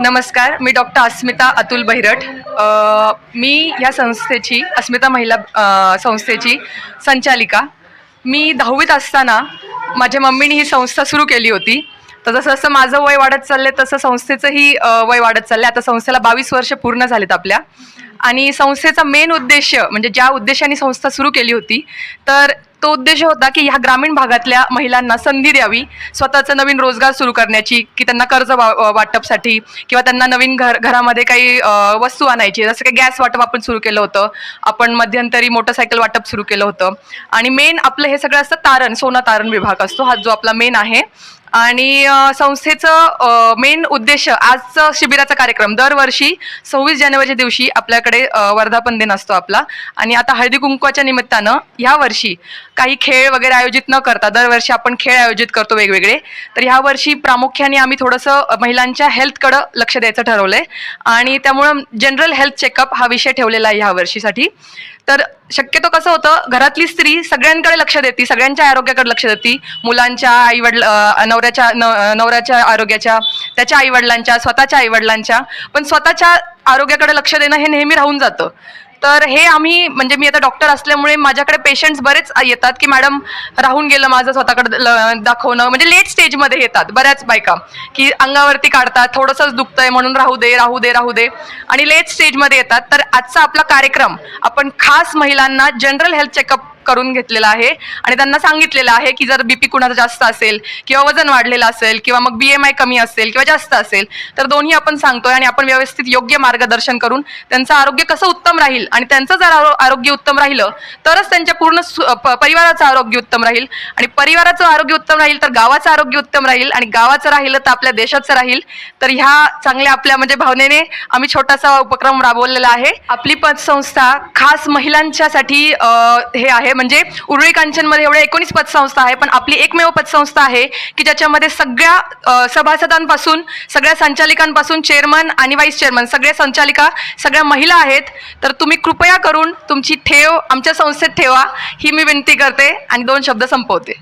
नमस्कार मी डॉक्टर अस्मिता अतुल बहिरट. मी ह्या संस्थेची अस्मिता महिला संस्थेची संचालिका. मी दहावीत असताना माझ्या मम्मीने ही संस्था सुरू केली होती. तर जसं जसं माझं वय वाढत चाललं तसं संस्थेचंही वय वाढत चाललं आता संस्थेला बावीस वर्ष पूर्ण झालेत आपल्या. आणि संस्थेचा मेन उद्देश म्हणजे ज्या उद्देशाने संस्था सुरू केली होती तर तो उद्देश होता की ह्या ग्रामीण भागातल्या महिलांना संधी द्यावी. स्वतःचा नवीन रोजगार सुरू करण्याची की त्यांना कर्ज वा वाटपसाठी किंवा त्यांना नवीन घर घरामध्ये काही वस्तू आणायची. जसं काही गॅस वाटप आपण सुरू केलं होतं. आपण मध्यंतरी मोटरसायकल वाटप सुरू केलं होतं. आणि मेन आपलं हे सगळं असतं तारण सोना तारण विभाग असतो. हा जो आपला मेन आहे आणि संस्थेचं मेन उद्देश आजचं शिबिराचा कार्यक्रम. दरवर्षी सव्वीस जानेवारीच्या दिवशी आपल्याकडे वर्धापन दिन असतो आपला. आणि आता हळदी कुंकवाच्या निमित्तानं ह्या वर्षी काही खेळ वगैरे आयोजित न करता दरवर्षी आपण खेळ आयोजित करतो वेगवेगळे. तर ह्या वर्षी प्रामुख्याने आम्ही थोडंसं महिलांच्या हेल्थकडं लक्ष द्यायचं ठरवलंय. आणि त्यामुळं जनरल हेल्थ चेकअप हा विषय ठेवलेला आहे ह्या वर्षीसाठी. तर शक्यतो कसं होतं घरातली स्त्री सगळ्यांकडे लक्ष देते सगळ्यांच्या आरोग्याकडे लक्ष देते. मुलांच्या आईवडल नवऱ्याच्या नवऱ्याच्या आरोग्याच्या त्याच्या आईवडिलांच्या स्वतःच्या आईवडिलांच्या. पण स्वतःच्या आरोग्याकडे लक्ष देणं हे नेहमी राहून जातं. तर हे आम्ही म्हणजे मी आता डॉक्टर असल्यामुळे माझ्याकडे पेशंट्स बरेच येतात की मॅडम राहून गेलं माझं स्वतःकडे ल- दाखवणं. म्हणजे लेट स्टेजमध्ये येतात बऱ्याच बायका की अंगावरती काढतात थोडंसंच दुखतंय म्हणून राहू दे राहू दे राहू दे. आणि लेट स्टेजमध्ये येतात. तर आजचा आपला कार्यक्रम आपण खास महिलांना जनरल हेल्थ चेकअप करून घेतलेला आहे. आणि त्यांना सांगितलेलं आहे की जर बीपी कुणाचा जास्त असेल किंवा वजन वाढलेलं असेल किंवा मग बी एम आय कमी असेल किंवा जास्त असेल तर दोन्ही आपण सांगतोय आणि आपण व्यवस्थित योग्य मार्गदर्शन करून त्यांचं आरोग्य कसं उत्तम राहील आणि त्यांचं जर आरो- आरोग्य उत्तम राहिलं तरच त्यांच्या पूर्ण सु- प- परिवाराचं आरोग्य उत्तम राहील. आणि परिवाराचं आरोग्य उत्तम राहील तर गावाचं आरोग्य उत्तम राहील. आणि गावाचं राहिलं तर आपल्या देशाचं राहील. तर ह्या चांगल्या आपल्या म्हणजे भावनेने आम्ही छोटासा उपक्रम राबवलेला आहे. आपली पतसंस्था खास महिलांच्यासाठी हे आहे. म्हणजे उरुळी कांचनमध्ये एवढ्या एकोणीस पतसंस्था आहे पण आपली एकमेव पतसंस्था आहे की ज्याच्यामध्ये सगळ्या सभासदांपासून सगळ्या संचालिकांपासून चेअरमन आणि व्हाईस चेअरमन सगळ्या संचालिका सगळ्या महिला आहेत. तर तुम्ही कृपया करून तुमची ठेव आमच्या संस्थेत ठेवा ही मी विनंती करते आणि दोन शब्द संपवते.